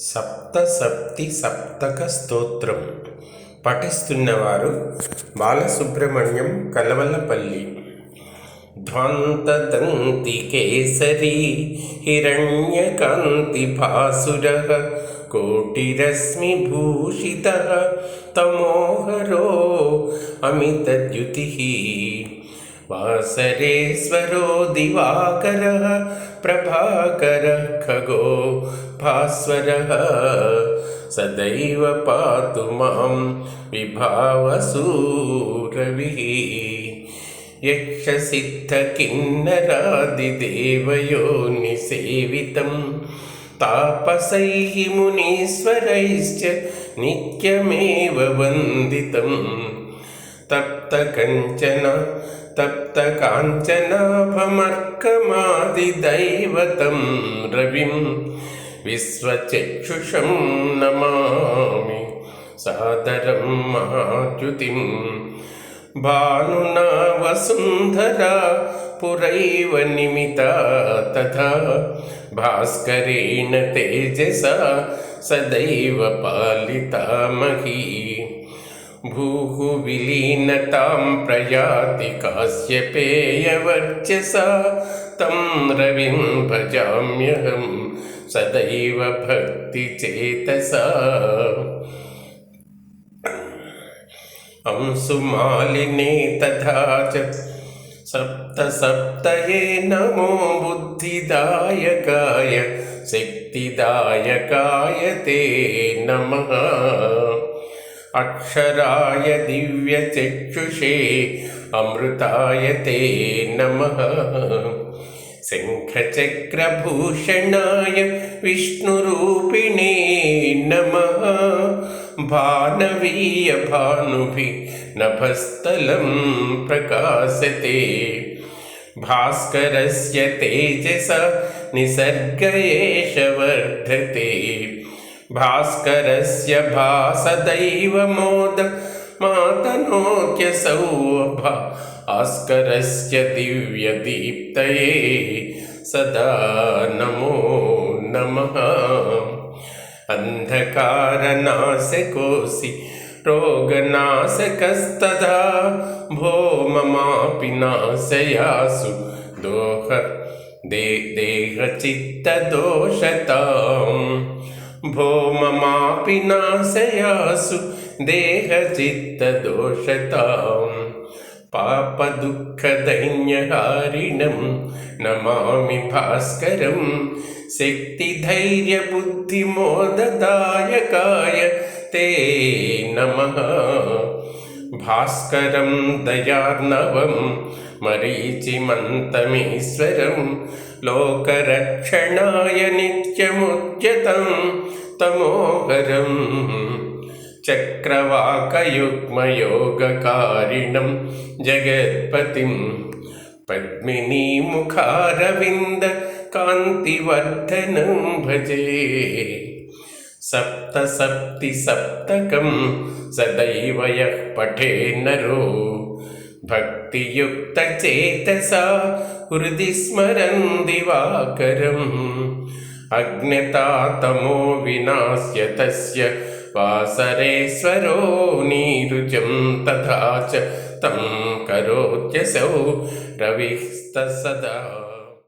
సప్తసప్తి సప్తక స్తోత్రం. పఠిస్తున్నవారు బాలసుబ్రహ్మణ్యం కలవల్లపల్లి ధ్వాంతదంతి కేసరీ హిరణ్యకాంతి భాసుర కోటిరశ్మిభూషిత తమోహరో वासरेश्वरो दिवाकरः प्रभाकरः खगो भास्वरः सदैव पातु मां विभावसूरविः यक्षसिद्धकिन्नरादिदेवयोनिसेवितं तापसैः मुनीश्वरैश्च नित्यमेव वन्दितं तप्तकञ्चन तप्तकाञ्चनाभमर्कमादिदैवतं रविं विश्वचक्षुषं नमामि सादरं महाच्युतिं भानुना वसुन्धरा पुरैव निमिता तथा भास्करेण तेजसा सदैव पालिता मही भूः विलीनतां प्रयाति कास्यपेयवर्चसा तं रविं भजाम्यहं सदैव भक्तिचेतसा अंशुमालिने तथा च सप्तसप्तये नमो बुद्धिदायकाय शक्तिदायकाय ते नमः अक्षराय दिव्यचक्षुषे अमृताय ते नमः शङ्खचक्रभूषणाय विष्णुरूपिणे नमः भानवीयभानुभिः नभस्थलं प्रकाशते भास्करस्य तेजसा निसर्ग एष वर्धते भास्करस्य भासदैव मोद मातनोत्यसौ भास्करस्य दिव्यदीप्तये सदा नमो नमः। अन्धकारनाशकोऽसि रोगनाशकस्तदा भो ममापि नाशयासु दोह दे देहचित्तदोषताम् भो ममापि नाशयासु देहचित्तदोषतां पापदुःखदैन्यहारिणं नमामि भास्करं शक्तिधैर्यबुद्धिमोददायकाय ते नमः भास्करं दयार्णवं मरीचिमन्तमीश्वरं लोकरक्षणाय नित्यमुद्यतं तमोहरं चक्रवाकयुग्मयोगकारिणं जगत्पतिं पद्मिनीमुखारविन्दकान्तिवर्धनं भजे सप्तसप्तिसप्तकं सदैव यः पठे नरो भक्तियुक्तचेतसा हृदि स्मरन् दिवाकरम् अज्ञतातमो विनाश्य तस्य वासरेश्वरो नीरुजं तथा च तं करोत्यसौ रविस्तसदा